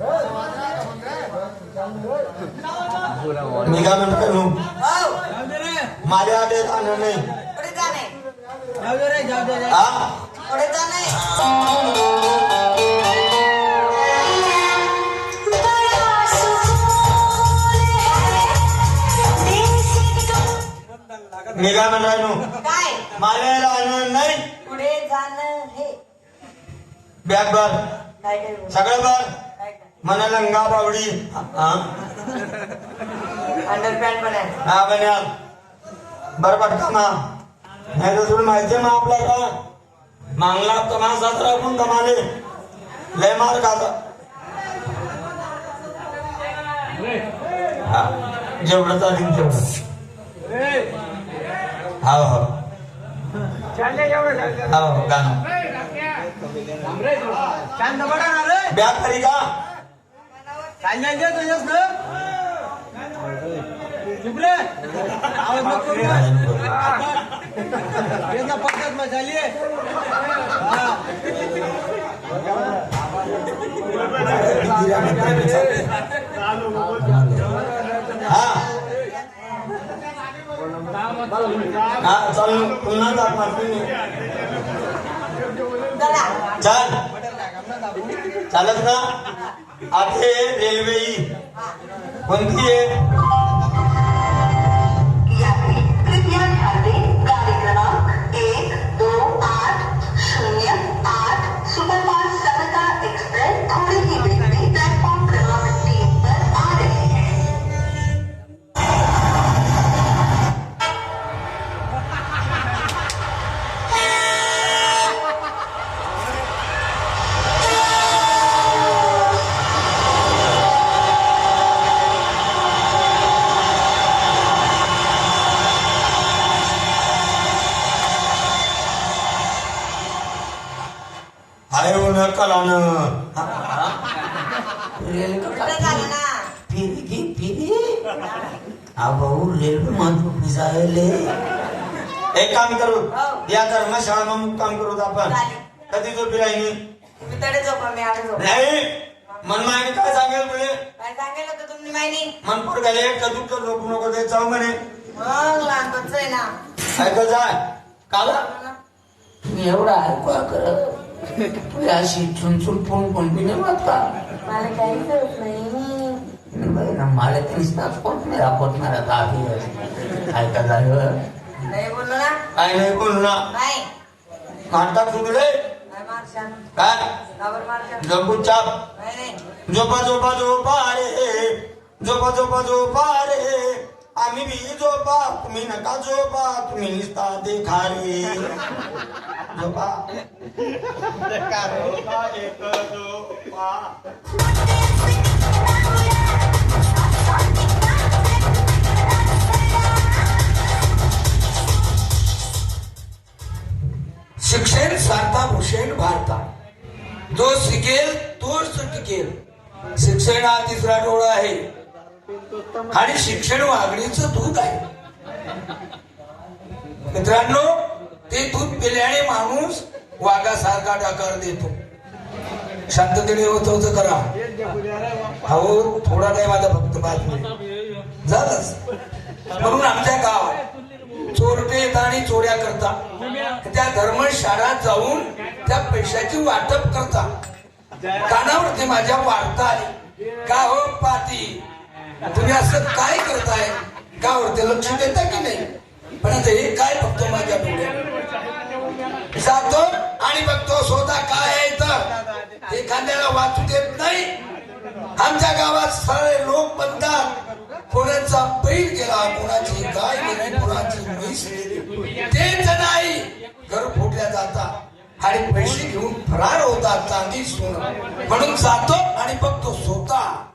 मी काय म्हणतो नू माझ्या आडे जाणार नाही पुढे मी काय म्हणणार नू काय माझ्या राहणार नाही पुढे जाणं हे बॅग बर सगळं बर मला लंगा बावडी. हा? अंडरपॅन्ट पण आहे. हा बन्याल बरं पटका मा नाही तर तुला माहिती आहे मा आपला का मागला कमा सतरा पण कमाले. लय मार खाता. हा, जेवढं चालेल तेवढं. हो हो. हो गाणं. बडा ना रे. बॅग खरी का? चालल्या दे तुझ्याच ना चुप रे आवाज नको याचा पद्धत हा हा. हा. चाल. पुन्हा जात मारतो चला. चाल. चालत ना? आता रेल्वे कोणती आहे? उन्हा कलानं पुढे झालं ना फिरी की फिरी हा भाऊ रेल्वे माधव पिसायले एक काम करू हो. या धर्मशाळा मग काम करू आपण. कधी झोपी राहिली? तुम्ही तडे झोपा मी आडे झोप. नाही. मन माहिती काय सांगेल तुले? काय सांगेल होतं तुम्ही माहिती? मन पोर गेले कधी तर झोपू नको ते जाऊ म्हणे. मग लहान बच्च आहे ना. ऐका जाय काला? मी एवढा ऐकू कर तू अशी चुनचुन फोन कोण बी नाही वाट का मला नाही. बाई ना मला तरीच ना कोण नाही राखत मला दाबी ऐका झालं. नाही बोललो ना? काय नाही बोलू ना? नाही. मारता सुटले नाही मारशान. काय? काबर मारशान. चाप. नाही नाही. झोपा झोपा झोपा रे. झोपा झोपा झोपा रे. आम्ही बी झोपा तुम्ही नका झोपा तुम्ही निसता देखा रे झोपा एक झोपा शिक्षण सारता भूषण भारता. जो शिकेल तोच टिकेल. शिक्षण हा तिसरा डोळा आहे. आणि शिक्षण वागणीचं दूध आहे. मित्रांनो ते दूध पिल्याने माणूस वाघासारखा डाकार देतो. शांततेने होत करा. अहो थोडा नाही माझा फक्त बातमी. झालंच. म्हणून आमच्या गावात चोरटे येतात आणि चोऱ्या करता. त्या धर्मशाळात जाऊन त्या पैशाची वाटप करता. कानावरती माझ्या वाढता आली का हो पाती? तुम्ही असं काय करताय? गावरती लक्ष देता की नाही? पण आता हे काय बघतो माझ्या पुढे? जातो आणि बघतो स्वतः काय आहे तर एखाद्याला वाचू देत नाही. आमच्या गावात सगळे लोक म्हणतात कोणाचा बैल गेला कोणाची गाय गेली कोणाची म्हैस गेली. तेच नाही. घर फुटल्या जातात आणि पैसे घेऊन फरार होतात चांदी सोनं. म्हणून जातो आणि बघतो स्वतः.